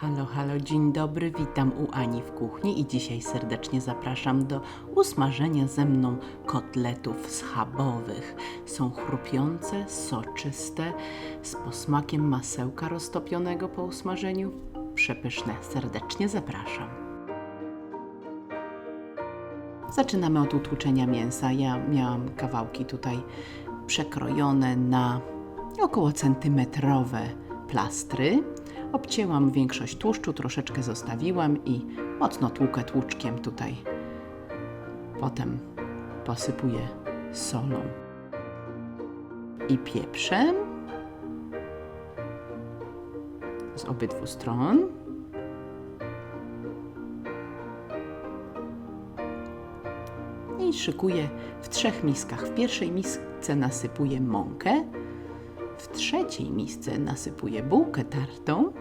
Halo, halo, dzień dobry, witam u Ani w kuchni i dzisiaj serdecznie zapraszam do usmażenia ze mną kotletów schabowych. Są chrupiące, soczyste, z posmakiem masełka roztopionego po usmażeniu. Przepyszne, serdecznie zapraszam. Zaczynamy od utłuczenia mięsa. Ja miałam kawałki tutaj przekrojone na około centymetrowe plastry. Obcięłam większość tłuszczu, troszeczkę zostawiłam i mocno tłukę tłuczkiem tutaj. Potem posypuję solą i pieprzem z obydwu stron. I szykuję w trzech miskach. W pierwszej misce nasypuję mąkę, w trzeciej misce nasypuję bułkę tartą.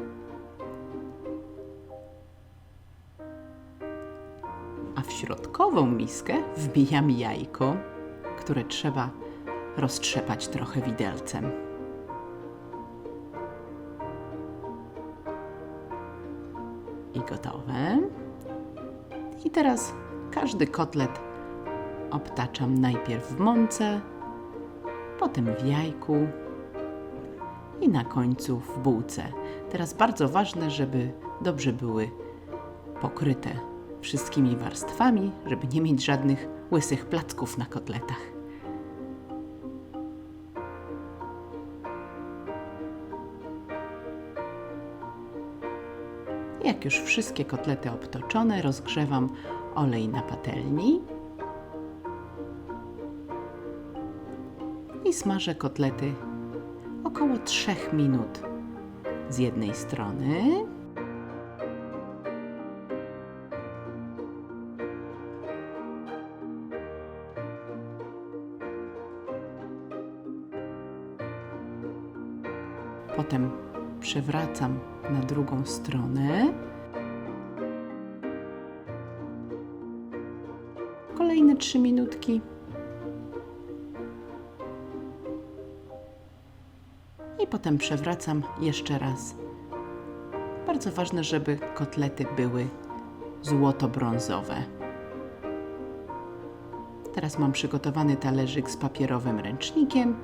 A w środkową miskę wbijam jajko, które trzeba roztrzepać trochę widelcem. I gotowe. I teraz każdy kotlet obtaczam najpierw w mące, potem w jajku i na końcu w bułce. Teraz bardzo ważne, żeby dobrze były pokryte wszystkimi warstwami, żeby nie mieć żadnych łysych placków na kotletach. Jak już wszystkie kotlety obtoczone, rozgrzewam olej na patelni i smażę kotlety około 3 minut z jednej strony. Potem przewracam na drugą stronę. Kolejne 3 minutki. I potem przewracam jeszcze raz. Bardzo ważne, żeby kotlety były złoto-brązowe. Teraz mam przygotowany talerzyk z papierowym ręcznikiem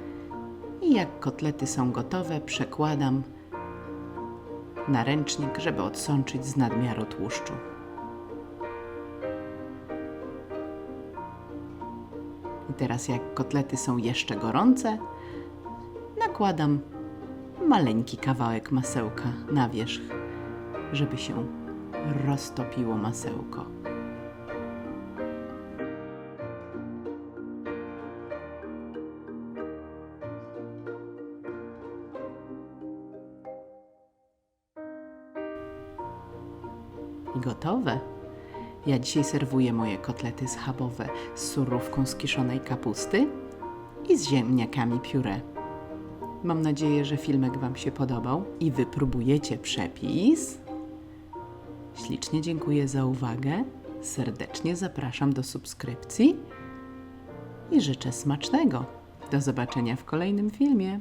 i jak kotlety są gotowe, przekładam na ręcznik, żeby odsączyć z nadmiaru tłuszczu. I teraz jak kotlety są jeszcze gorące, nakładam maleńki kawałek masełka na wierzch, żeby się roztopiło masełko. Gotowe. Ja dzisiaj serwuję moje kotlety schabowe z surówką z kiszonej kapusty i z ziemniakami pióre. Mam nadzieję, że filmek Wam się podobał i wypróbujecie przepis. Ślicznie dziękuję za uwagę. Serdecznie zapraszam do subskrypcji i życzę smacznego. Do zobaczenia w kolejnym filmie.